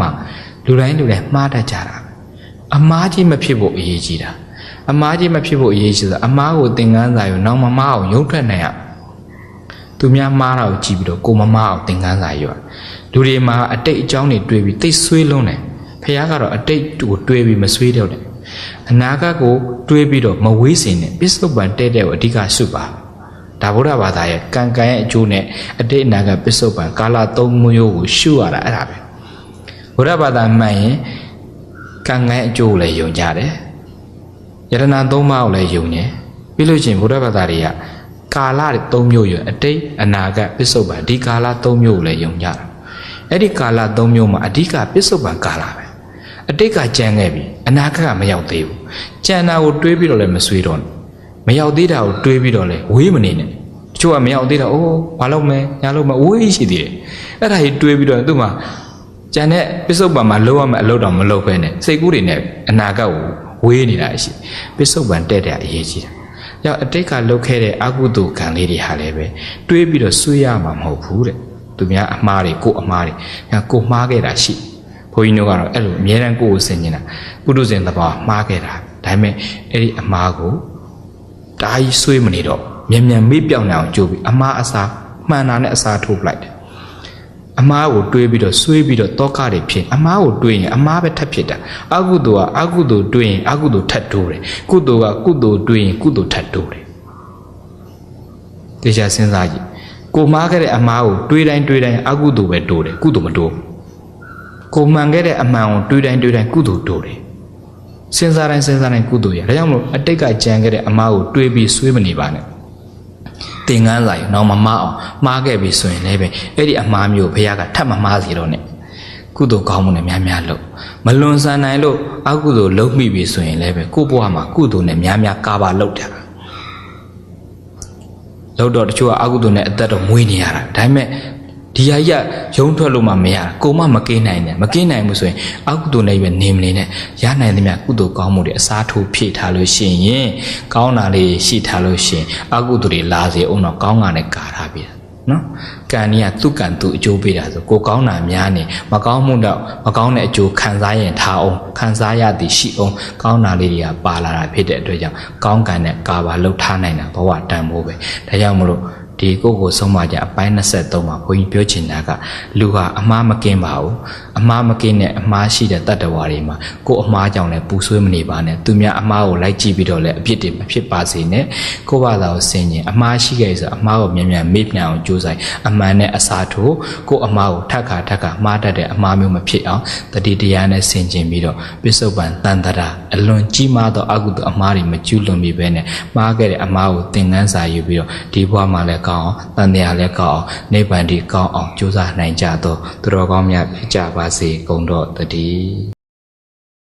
မှာလူတိုင်းလူတိုင်းမှားတတ်ကြတာပဲအမားကြီးမဖြစ်ဖို့အရေးကြီးတာအမားကြီးမဖြစ်ဖို့အရေးကြီးတာအမားကိုသင်ခန်းစာယူနောက်မမားအောင်ရုံထွက်နိုင်ရသူများမှားတာကိုကြည့်ပြီးတော့ကိုမမားအောင်သင်ခန်းစာယူရလူတွေမှာအတိတ်အကြောင်းတွေတွေးပြီးတိတ်ဆွေးလုံးတယ်ဖခင်ကတော့အတိတ်ကိုတွေးပြီးမဆွေးတော့တယ်အနာဂတ်ကိုတွေးပြီးတော့မဝေးစင်နဲ့ပစ္စုပန်တဲ့တဲ့ကိုအဓိကစုပါဒါဗုဒ္ဓဘာသာရဲ့ကံကံရဲ့အကျိုးနဲ့အတိတ်အနာဂတ်ပစ္စုပန်ကာလသုံးမျိုးကိုရှုရတာအဲ့ဒါပဲ ဗုဒ္ဓဘာသာမှန်ရင်ကံကံရဲ့အကျိုးကိုလည်းယုံကြတယ်ယတနာသုံးပါးကိုလည်းယုံတယ်ပြီးလို့ချင်းဗုဒ္ဓဘာသာတွေကကာလသုံးမျိုးရအတိတ်အနာဂတ်ပစ္စုပန်ဒီကာလသုံးမျိုးကိုလည်းယုံကြတာအဲ့ဒီကာလသုံးမျိုးမှာအဓိကပစ္စုပန်ကာလပဲအတိတ်ကကြံခဲ့ပြီအနာဂတ်ကမရောက်သေးဘူးကြံတာကိုတွေးပြီးတော့လည်းမဆွေးတော့ဘူးမရောက်သေးတာကိုတွေးပြီးတော့လေဝေးမနေနဲ့တချို့ကမရောက်သေးတာအိုးဘာလုပ်မလဲညာလုပ်မလဲဝေးရှိသေးတယ်အဲ့ဒါကြီးတွေးပြီးတော့သူ့မှာ ကျန်တဲ့ပစ္စုပန်မှာလုံးဝမအလုပ်တော့မလုပ်ပဲနဲ့စိတ်ကူးတွေနဲ့အနာဂတ်ကိုဝေးနေတာရှိပစ္စုပန်တဲ့တဲ့အရေးကြီးတာရောက်အတိတ်ကလုပ်ခဲ့တဲ့အကုသိုလ်ကံလေးတွေဟာလည်းပဲတွေးပြီးတော့ဆွေးရမှာမဟုတ်ဘူးတဲ့သူများအမှားတွေကိုအမှားတွေညာကိုမှားခဲ့တာရှိဘုန်းကြီးတို့ကတော့အဲ့လိုအမြဲတမ်းကိုယ်ကိုဆင်ញင်တာပုထုဇဉ်သဘောမှားခဲ့တာဒါပေမဲ့အဲ့ဒီအမှားကိုဒါကြီးဆွေးမနေတော့မြန်မြန်မေ့ပြောင်းနေအောင်ကြိုးပြီးအမားအစာမှန်တာနဲ့အစာထိုးပလိုက်တယ် အမားကိုတွေးပြီးတော့ဆွေးပြီးတော့တောကတွေဖြစ်အမားကိုတွေးရင်အမားပဲထပ်ဖြစ်တာအကုသိုလ်ကအကုသိုလ်တွေးရင်အကုသိုလ်ထပ်တိုးတယ်ကုသိုလ်ကကုသိုလ်တွေးရင်ကုသိုလ်ထပ်တိုးတယ်တေချာစဉ်းစားကြည့်ကိုမားခဲ့တဲ့အမားကိုတွေးတိုင်းတွေးတိုင်းအကုသိုလ်ပဲတိုးတယ်ကုသိုလ်မတိုးဘူးကိုမှန်ခဲ့တဲ့အမှန်ကိုတွေးတိုင်းတွေးတိုင်းကုသိုလ်တိုးတယ်စဉ်းစားတိုင်းစဉ်းစားတိုင်းကုသိုလ်ရဒါကြောင့်မလို့အတိတ်ကကြံခဲ့တဲ့အမားကိုတွေးပြီးဆွေးမနေပါနဲ့ သင်္ကန်းစာယူတော့မမအောင်မှားခဲ့ပြီဆိုရင်လည်းပဲအဲ့ဒီအမားမျိုးဘုရားကထပ်မမှားစေတော့နဲ့ကုသိုလ်ကောင်းမှုနဲ့များများလုပ်မလွန်ဆန်နိုင်လို့အကုသိုလ်လုပ်မိပြီဆိုရင်လည်းပဲကိုယ့်ဘဝမှာကုသိုလ်နဲ့များများကာပါလုပ်တာလုပ်တော့တချို့ကအကုသိုလ်နဲ့အသက်တော့မွေးနေရတာဒါပေမဲ့ ဒီဟာကြီးကရုံထွက်လို့မှမရတာကိုမမကင်းနိုင်တယ်မကင်းနိုင်ဘူးဆိုရင်အကုသိုလ်နဲ့ပဲနေမနေနဲ့ရနိုင်သမျှကုသိုလ်ကောင်းမှုတွေအစားထိုးဖြည့်ထားလို့ရှိရင်ကောင်းတာလေးရှိထားလို့ရှိရင်အကုသိုလ်တွေလာစေအောင်တော့ကောင်းတာနဲ့ကာထားပြီနော်ကံကြီးကသူ့ကံသူ့အကျိုးပေးတာဆိုကိုကောင်းတာများနေမကောင်းမှုတော့မကောင်းတဲ့အကျိုးခံစားရင်ထားအောင်ခံစားရသည်ရှိအောင်ကောင်းတာလေးတွေကပါလာတာဖြစ်တဲ့အတွက်ကြောင့်ကောင်းကံနဲ့ကာပါလှုပ်ထားနိုင်တာဘဝတန်ဖိုးပဲဒါကြောင့်မလို့ ဒီကိုယ့်ကိုဆုံးမကြအပိုင်း23မှာဘုန်းကြီးပြောချင်တာကလူဟာအမားမကင်းပါဘူးအမားမကင်းတဲ့အမားရှိတဲ့တတ္တဝါတွေမှာကိုယ်အမားကြောင့်လည်းပူဆွေးမနေပါနဲ့သူများအမားကိုလိုက်ကြည့်ပြီးတော့လည်းအပြစ်တွေမဖြစ်ပါစေနဲ့ကိုယ့်ဘာသာကိုဆင်ញင်အမားရှိခဲ့ဆိုအမားကိုမြန်မြန်မေ့ပြန်အောင်ကြိုးစားအမှန်နဲ့အစားထိုးကိုယ့်အမားကိုထပ်ခါထပ်ခါမှားတတ်တဲ့အမားမျိုးမဖြစ်အောင်တတိတရားနဲ့ဆင်ခြင်ပြီးတော့ပစ္စုပန်တန်တရာအလွန်ကြီးမားသောအကုသိုလ်အမားတွေမကျူးလွန်ပြီးပဲနဲ့မှားခဲ့တဲ့အမားကိုသင်ခန်းစာယူပြီးတော့ဒီဘဝမှာလည်းကောင်းအောင်တန်တရားလည်းကောင်းအောင်နိဗ္ဗာန်ဒီကောင်းအောင်ကြိုးစားနိုင်ကြသောသူတော်ကောင်းများဖြစ်ကြပါစေကုန်တော့တည်း